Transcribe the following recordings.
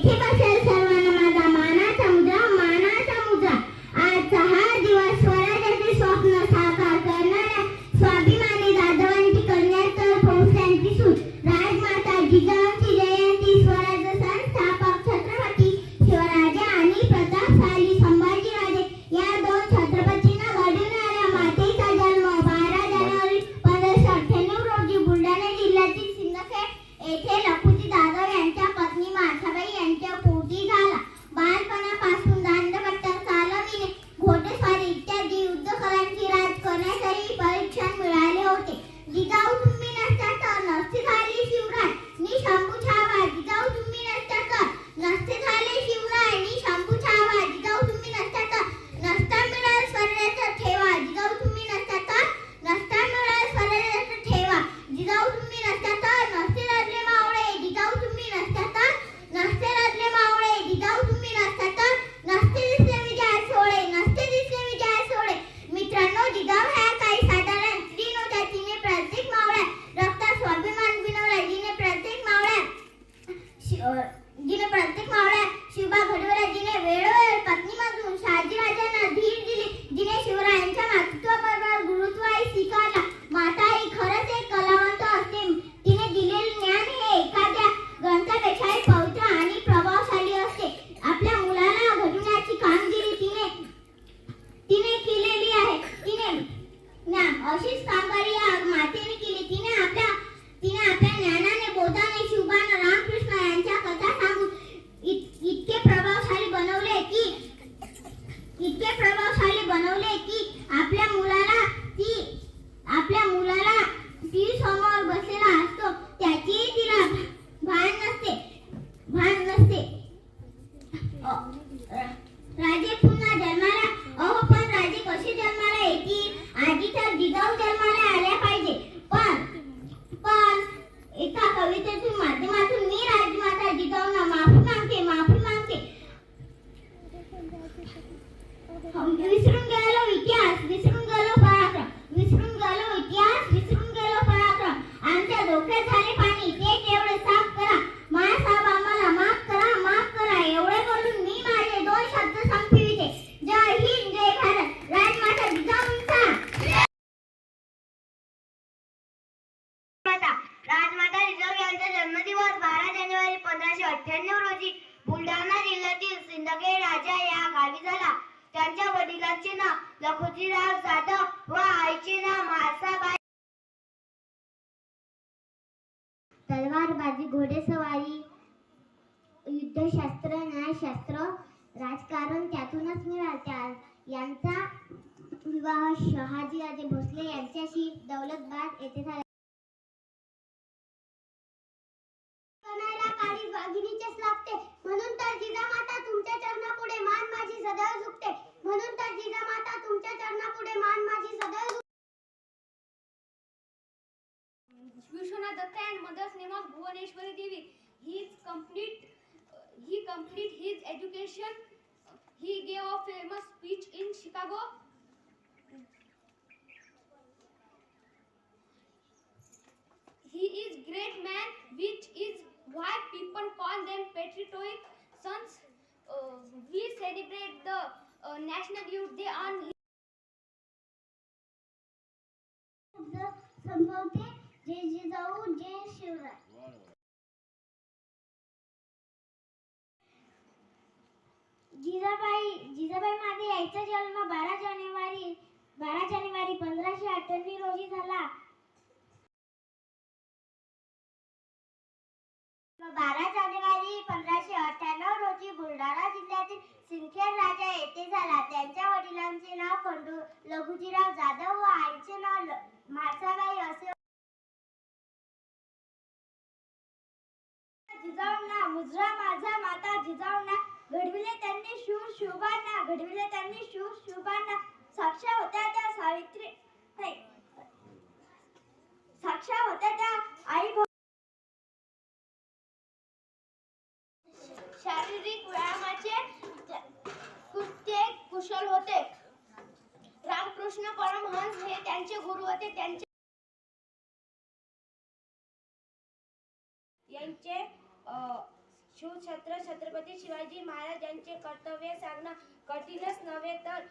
天けま。बाबूजीराव जाधव व आईचे नाव म्हाळसाबाई तलवारबाजी घोडेसवारी युद्धशास्त्र न्यायशास्त्र राजकारण त्यातूनच मिळाल्या यांचा विवाह शहाजीराजे भोसले यांच्याशी दौलतबाद येथे झाला. लागते. म्हणून तर जिजामाता तुमच्या चरणापुढे मान माझी सदैव झुकते. म्हणून तर जिजामाता तुमच्या चरणापुढे मान माझी सदैव Vishwanath Datta and mother's name of Bhuvaneshwari Devi. He complete he complete his education he gave a famous speech in Chicago he is great man which is why people call them patriotic sons. national youth day on संभवते जिजाऊ शिवराय. जिजाबाई जिजाबाई माझे यायचा जन्म बारा जानेवारी बारा जानेवारी पंधराशे अठ्ठ्याण्णव रोजी झाला. बारा जानेवारी पंधरा बुलढाणा जिल्ह्यातील सिंदखेड राजा येथे झाला. त्यांच्या वडिलांचे नाव खंडू लघुजीराव जाधव व आईचे नाव म्हाळसाबाई असे जिजाऊंना मुजरा माझा माता जिजाऊंना घडविले त्यांनी शूर शुभांना घडविले त्यांनी शूर शुभांना साक्ष होत्या त्या होते त्यांचे. यांचे शिवछत्र छत्रपती शिवाजी महाराज यांचे कर्तव्य सांगणं कठीणच नव्हे तर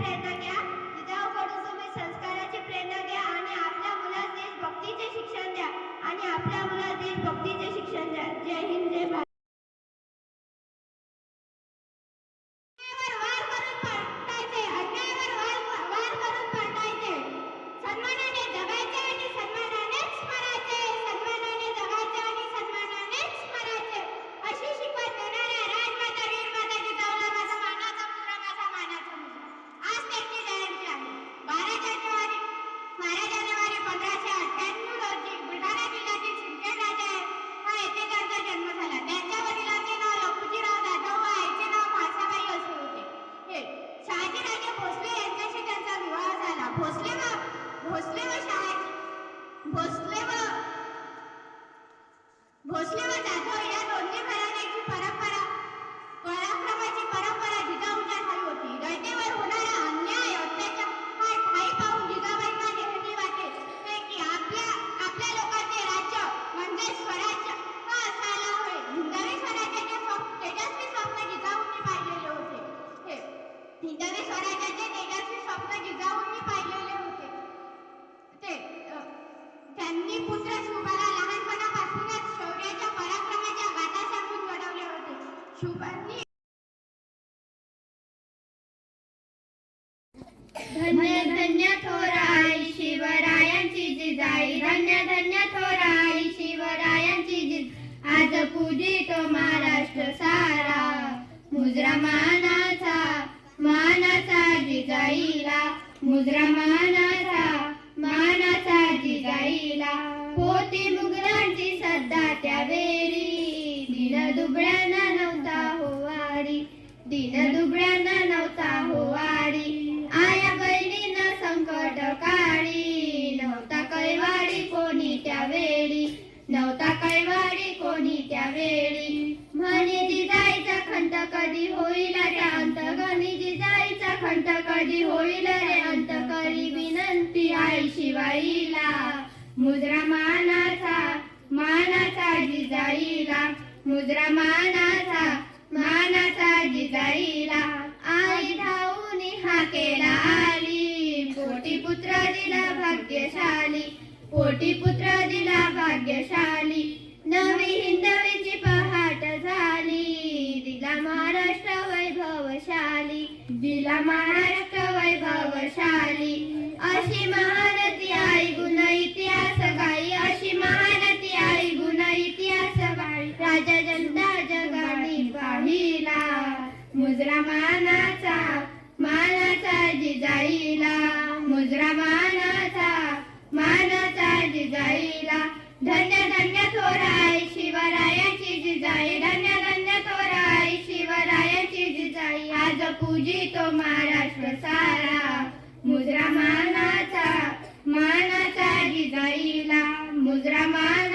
रहता क्या दिन दुबळ्यांना नव्हता होवारी आया बहिणींना संकट काळी. नव्हता कैवाडी कोणी त्या वेळी नव्हता कैवाडी कोणी त्या वेळी म्हणे जिजाईचा खंत कधी होईल रे अंत? गणी जिजाईचा खंत कधी होईल रे अंत? करी विनंती आई शिवाईला. मुद्रा मानाचा मानाचा जिजाईला. मुद्रा मानाचा मानाचा जिजाईला आई धावून हा केला आली. पोटी पुत्र दिला भाग्यशाली पोटी पुत्र दिला भाग्यशाली. नवी हिंदवीची पहाट झाली दिला महाराष्ट्र वैभवशाली दिला महाराष्ट्र वैभवशाली. अशी पूजितो महाराष्ट्र सारा. मुजरा मानाचा मानाचा जिजाईला मुजरा मा